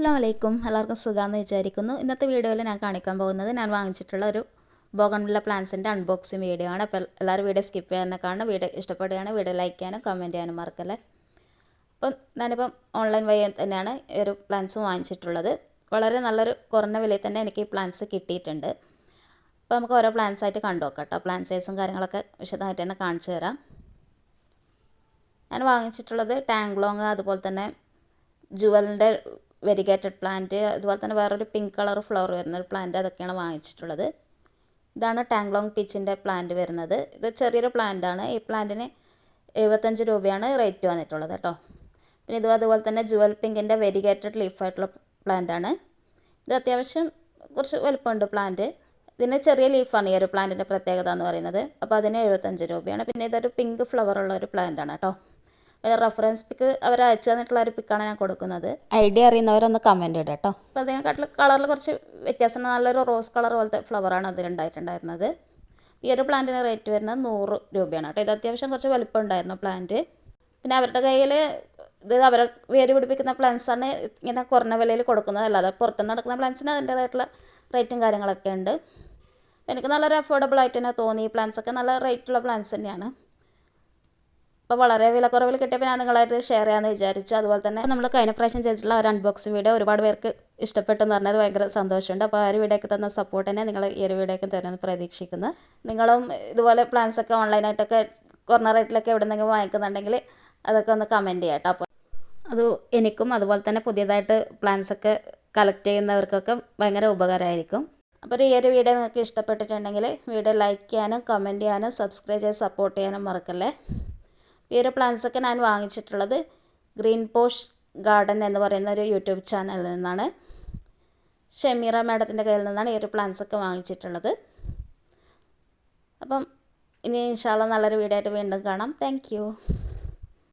അസ്സാം വലൈക്കും എല്ലാവർക്കും സുഖമെന്ന് വിചാരിക്കുന്നു. ഇന്നത്തെ വീഡിയോയിൽ ഞാൻ കാണിക്കാൻ പോകുന്നത് ഞാൻ വാങ്ങിച്ചിട്ടുള്ള ഒരു ബോഗൺവില്ല പ്ലാന്റ്സിന്റെ അൺബോക്സിങ് വീഡിയോ ആണ്. അപ്പോൾ എല്ലാവരും വീഡിയോ സ്കിപ്പ് ചെയ്യാൻ കാണണം. വീഡിയോ ഇഷ്ടപ്പെടുകയാണ് വീഡിയോ ലൈക്ക് ചെയ്യാനും കമന്റ് ചെയ്യാനും മറക്കല്ലേ. അപ്പം ഞാനിപ്പം ഓൺലൈൻ വഴി തന്നെയാണ് ഒരു പ്ലാന്റ്സ് വാങ്ങിച്ചിട്ടുള്ളത്. വളരെ നല്ലൊരു കുറഞ്ഞ വിലയിൽ തന്നെ എനിക്ക് ഈ പ്ലാന്റ്സ് കിട്ടിയിട്ടുണ്ട്. അപ്പോൾ നമുക്ക് ഓരോ പ്ലാന്റ്സ് ആയിട്ട് കണ്ടു നോക്കാം കേട്ടോ. പ്ലാന്റ് സൈസും കാര്യങ്ങളൊക്കെ വിശദമായിട്ട് തന്നെ കാണിച്ചു തരാം. ഞാൻ വാങ്ങിച്ചിട്ടുള്ളത് ടാങ്ക്ലോങ് അതുപോലെ തന്നെ ജുവലിന്റെ വെരിഗേറ്റഡ് പ്ലാന്റ് അതുപോലെ തന്നെ വേറൊരു പിങ്ക് കളർ ഫ്ലവർ വരുന്ന ഒരു പ്ലാന്റ് അതൊക്കെയാണ് വാങ്ങിച്ചിട്ടുള്ളത്. ഇതാണ് ടാങ്ക്ലോങ് പിച്ചിന്റെ പ്ലാന്റ് വരുന്നത്. ഇത് ചെറിയൊരു പ്ലാന്റാണ് ഈ പ്ലാന്റിന് എഴുപത്തഞ്ച് രൂപയാണ് റേറ്റ് വന്നിട്ടുള്ളത് കേട്ടോ. പിന്നെ ഇത് അതുപോലെ തന്നെ ജുവൽ പിങ്കിന്റെ വെരിഗേറ്റഡ് ലീഫായിട്ടുള്ള പ്ലാന്റാണ് ഇത് അത്യാവശ്യം കുറച്ച് വലുപ്പമുണ്ട് പ്ലാന്റ് ഇതിന് ചെറിയ ലീഫാണ് ഈ ഒരു പ്ലാന്റിന്റെ പ്രത്യേകത എന്ന് പറയുന്നത്. അപ്പോൾ അതിന് എഴുപത്തഞ്ച് രൂപയാണ്. പിന്നെ ഇതൊരു പിങ്ക് ഫ്ലവർ ഉള്ള ഒരു പ്ലാന്റാണ് കേട്ടോ. റെഫറൻസ് പിക്ക് അവർ അയച്ചു തന്നിട്ടുള്ള ഒരു പിക്കാണ് ഞാൻ കൊടുക്കുന്നത്. ഐഡിയ അറിയുന്നവരൊന്ന് കമന്റ് ഇടുക കേട്ടോ അപ്പോൾ അതിനെക്കാട്ടിൽ കളറിൽ കുറച്ച് വ്യത്യാസം നല്ലൊരു റോസ് കളർ പോലത്തെ ഫ്ലവറാണ് അതിലുണ്ടായിട്ടുണ്ടായിരുന്നത് ഈ ഒരു പ്ലാന്റിന് റേറ്റ് വരുന്നത് നൂറ് രൂപയാണ് കേട്ടോ ഇത് അത്യാവശ്യം കുറച്ച് വലിപ്പം ഉണ്ടായിരുന്നു പ്ലാന്റ് പിന്നെ അവരുടെ കയ്യിൽ ഇത് അവരെ വേര് പിടിപ്പിക്കുന്ന പ്ലാന്റ്സാണ് ഇങ്ങനെ കുറഞ്ഞ വിലയിൽ കൊടുക്കുന്നത്. അല്ലാതെ പുറത്തുനിന്ന് നടക്കുന്ന പ്ലാന്റ്സിന് അതിന്റേതായിട്ടുള്ള റേറ്റും കാര്യങ്ങളൊക്കെ ഉണ്ട്. എനിക്ക് നല്ലൊരു അഫോർഡബിൾ ആയിട്ട് തന്നെ തോന്നി. ഈ പ്ലാന്റ്സൊക്കെ നല്ല റേറ്റുള്ള പ്ലാന്റ്സ് തന്നെയാണ്. അപ്പോൾ വളരെ വിലക്കുറവിൽ കിട്ടിയപ്പോൾ ഞാൻ നിങ്ങളായിട്ട് ഷെയർ ചെയ്യാമെന്ന് വിചാരിച്ചു. അതുപോലെ തന്നെ നമ്മൾ കഴിഞ്ഞ പ്രാവശ്യം ചെയ്തിട്ടുള്ള ഒരു അൺബോക്സിംഗ് വീഡിയോ ഒരുപാട് പേർക്ക് ഇഷ്ടപ്പെട്ടെന്ന് എന്ന് പറഞ്ഞത് ഭയങ്കര സന്തോഷമുണ്ട്. അപ്പോൾ ആ ഒരു വീഡിയോക്ക് തന്ന സപ്പോർട്ട് തന്നെ നിങ്ങൾ ഈ ഒരു വീഡിയോക്ക് തരുമെന്ന് പ്രതീക്ഷിക്കുന്നു. നിങ്ങളും ഇതുപോലെ പ്ലാൻസ് ഒക്കെ ഓൺലൈനായിട്ടൊക്കെ കുറഞ്ഞ റേറ്റിലൊക്കെ എവിടെ നിന്നെങ്കിലും വാങ്ങിക്കുന്നുണ്ടെങ്കിൽ അതൊക്കെ ഒന്ന് കമന്റ് ചെയ്യാം കേട്ടോ അപ്പോൾ അത് എനിക്കും അതുപോലെ തന്നെ പുതിയതായിട്ട് പ്ലാൻസ് ഒക്കെ കളക്ട് ചെയ്യുന്നവർക്കൊക്കെ ഭയങ്കര ഉപകാരമായിരിക്കും. അപ്പോൾ ഈ ഒരു വീഡിയോ നിങ്ങൾക്ക് ഇഷ്ടപ്പെട്ടിട്ടുണ്ടെങ്കിൽ വീഡിയോ ലൈക്ക് ചെയ്യാനും കമന്റ് ചെയ്യാനും സബ്സ്ക്രൈബ് ചെയ്ത് സപ്പോർട്ട് ചെയ്യാനും മറക്കല്ലേ? ഈ ഒരു പ്ലാന്റ്സൊക്കെ ഞാൻ വാങ്ങിച്ചിട്ടുള്ളത് ഗ്രീൻ പോഷ് ഗാർഡൻ എന്ന് പറയുന്ന ഒരു യൂട്യൂബ് ചാനലിൽ നിന്നാണ്. ഷമീറ മാഡത്തിന്റെ കയ്യിൽ നിന്നാണ് ഈ ഒരു പ്ലാന്റ്സൊക്കെ വാങ്ങിച്ചിട്ടുള്ളത്. അപ്പം ഇനി ഇൻഷാല്ല നല്ലൊരു വീഡിയോ ആയിട്ട് വീണ്ടും കാണാം. താങ്ക്